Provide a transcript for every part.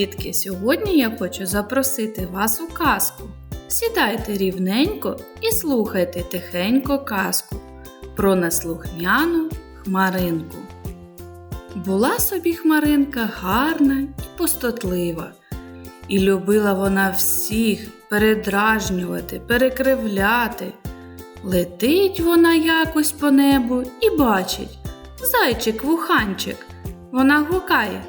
Дітки, сьогодні я хочу запросити вас у казку. Сідайте рівненько і слухайте тихенько казку про неслухняну хмаринку. Була собі хмаринка гарна і пустотлива, і любила вона всіх передражнювати, перекривляти. Летить вона якось по небу і бачить зайчик-вуханчик. Вона гукає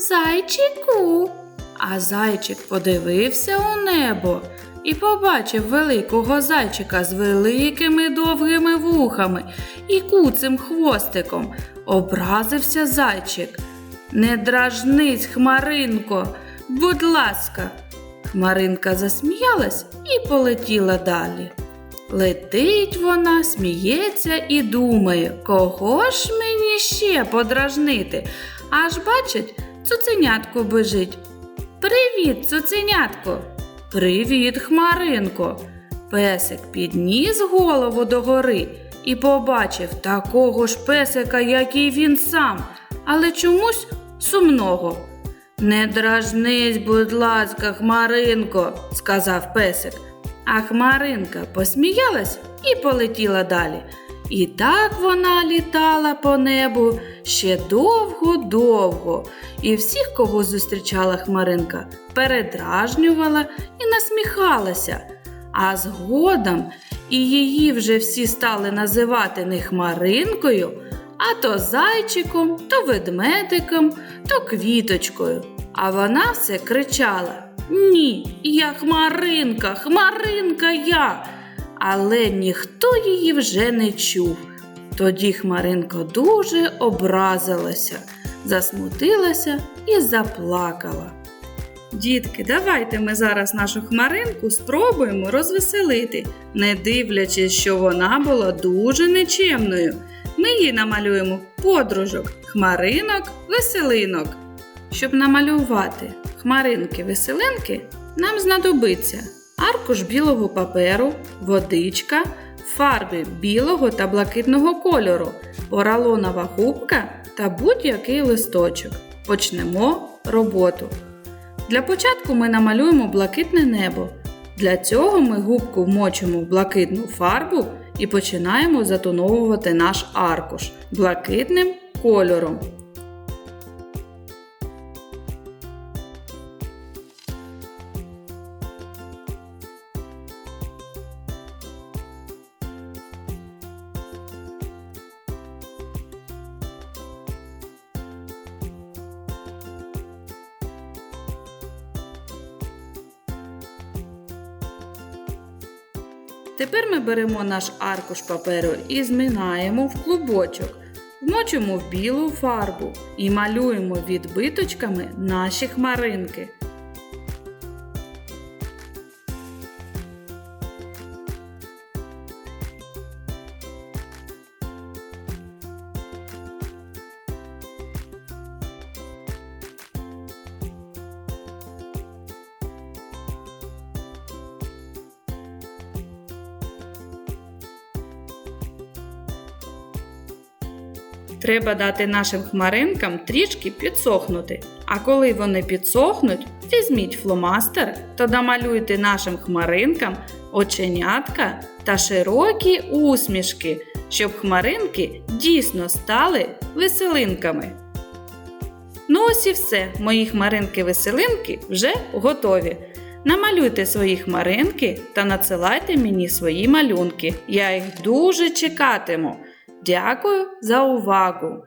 Зайчику. А зайчик подивився у небо і побачив великого зайчика з великими довгими вухами і куцим хвостиком. Образився зайчик. Не дражнись, Хмаринко, будь ласка. Хмаринка засміялась і полетіла далі. Летить вона, сміється і думає, кого ж мені ще подражнити. Аж бачить, цуценятко бежить. Привіт, цуценятко. Привіт, Хмаринко. Песик підніс голову догори і побачив такого ж песика, як і він сам, але чомусь сумного. Не дражнись, будь ласка, Хмаринко, сказав песик. А Хмаринка посміялась і полетіла далі. І так вона літала по небу ще довго-довго, і всіх, кого зустрічала Хмаринка, передражнювала і насміхалася. А згодом і її вже всі стали називати не Хмаринкою, а то зайчиком, то ведмедиком, то квіточкою. А вона все кричала: Ні, я Хмаринка, Хмаринка я але ніхто її вже не чув. Тоді Хмаринка дуже образилася, засмутилася і заплакала. Дітки, давайте ми зараз нашу хмаринку спробуємо розвеселити, не дивлячись, що вона була дуже нечемною. Ми їй намалюємо подружок, хмаринок, веселинок. Щоб намалювати хмаринки-веселинки, нам знадобиться аркуш білого паперу, водичка, фарби білого та блакитного кольору, поралонова губка та будь-який листочок. Почнемо роботу. Для початку ми намалюємо блакитне небо. Для цього ми губку вмочимо в блакитну фарбу і починаємо затоновувати наш аркуш блакитним кольором. Тепер ми беремо наш аркуш паперу і зминаємо в клубочок, вмочимо в білу фарбу і малюємо відбиточками наші хмаринки. Треба дати нашим хмаринкам трішки підсохнути. А коли вони підсохнуть, візьміть фломастер та намалюйте нашим хмаринкам оченятка та широкі усмішки, щоб хмаринки дійсно стали веселинками. Ну ось і все, мої хмаринки-веселинки вже готові. Намалюйте свої хмаринки та надсилайте мені свої малюнки. Я їх дуже чекатиму. Дякую за увагу!